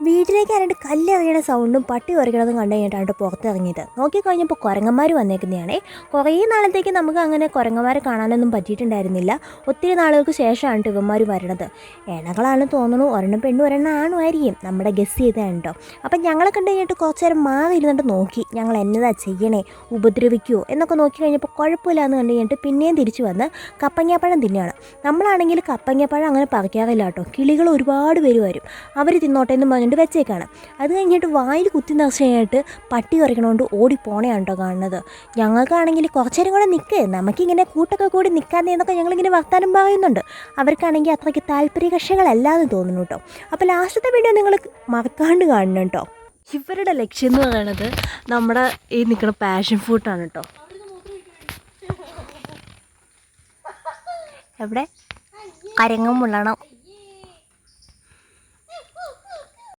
വീട്ടിലേക്ക് ആരുടെ കല്ലെറിയണ സൗണ്ടും പട്ടി കുറയ്ക്കണതും കണ്ടു കഴിഞ്ഞിട്ടാണ് പുറത്തിറങ്ങിയത് നോക്കിക്കഴിഞ്ഞപ്പോൾ കുരങ്ങന്മാർ വന്നേക്കുന്നതാണേ. കുറേ നാളത്തേക്ക് നമുക്ക് അങ്ങനെ കുരങ്ങന്മാരെ കാണാനൊന്നും പറ്റിയിട്ടുണ്ടായിരുന്നില്ല. ഒത്തിരി നാളുകൾക്ക് ശേഷമാണ് ഇവന്മാർ വരണത്. ഇണകളാണെന്ന് തോന്നുന്നു ഒരെണ്ണം പെണ്ണും ഒരെണ്ണം ആണുമായിരിക്കും നമ്മുടെ ഗസ് ചെയ്തതാണ് കേട്ടോ. അപ്പം ഞങ്ങളെ കണ്ടു കഴിഞ്ഞിട്ട് കുറച്ച് നേരം മാറി ഇരുന്നിട്ട് നോക്കി. ഞങ്ങൾ എന്നതാ ചെയ്യണേ? ഉപദ്രവിക്കുമോ എന്നൊക്കെ നോക്കി കഴിഞ്ഞപ്പോൾ കുഴപ്പമില്ല എന്ന് കണ്ടു കഴിഞ്ഞിട്ട് പിന്നെയും തിരിച്ചു വന്ന് കപ്പങ്ങാപ്പഴം തിന്നെയാണ് നമ്മളാണെങ്കിൽ കപ്പങ്ങാപ്പഴം അങ്ങനെ പറിക്കാറില്ല കേട്ടോ. കിളികൾ ഒരുപാട് പേര് വരും. അവർ തിന്നോട്ടെ എന്ന് പറഞ്ഞിട്ട് വെച്ചേക്കാണ്. അത് കഴിഞ്ഞിട്ട് വായിൽ കുത്തി നിറച്ചായിട്ട് പട്ടി കുറയ്ക്കണോണ്ട് ഓടി പോണയാണ് കേട്ടോ കാണുന്നത്. ഞങ്ങൾക്കാണെങ്കിൽ കുറച്ചേരം കൂടെ നിൽക്ക് നമുക്കിങ്ങനെ കൂട്ടൊക്കെ കൂടി നിൽക്കാതെ എന്നൊക്കെ ഞങ്ങളിങ്ങനെ വർത്താനം പറയുന്നുണ്ട്. അവർക്കാണെങ്കിൽ അത്രയ്ക്ക് താല്പര്യ കക്ഷികളല്ലാതെ തോന്നുന്നു കേട്ടോ അപ്പോൾ ലാസ്റ്റത്തെ വീഡിയോ നിങ്ങൾ മറക്കാണ്ട് കാണണം കേട്ടോ ഇവരുടെ ലക്ഷ്യം എന്ന് പറയുന്നത് നമ്മുടെ ഈ നിൽക്കുന്ന പാഷൻ ഫ്രൂട്ടാണ് കേട്ടോ എവിടെ? കരങ്ങും മുള്ളണം.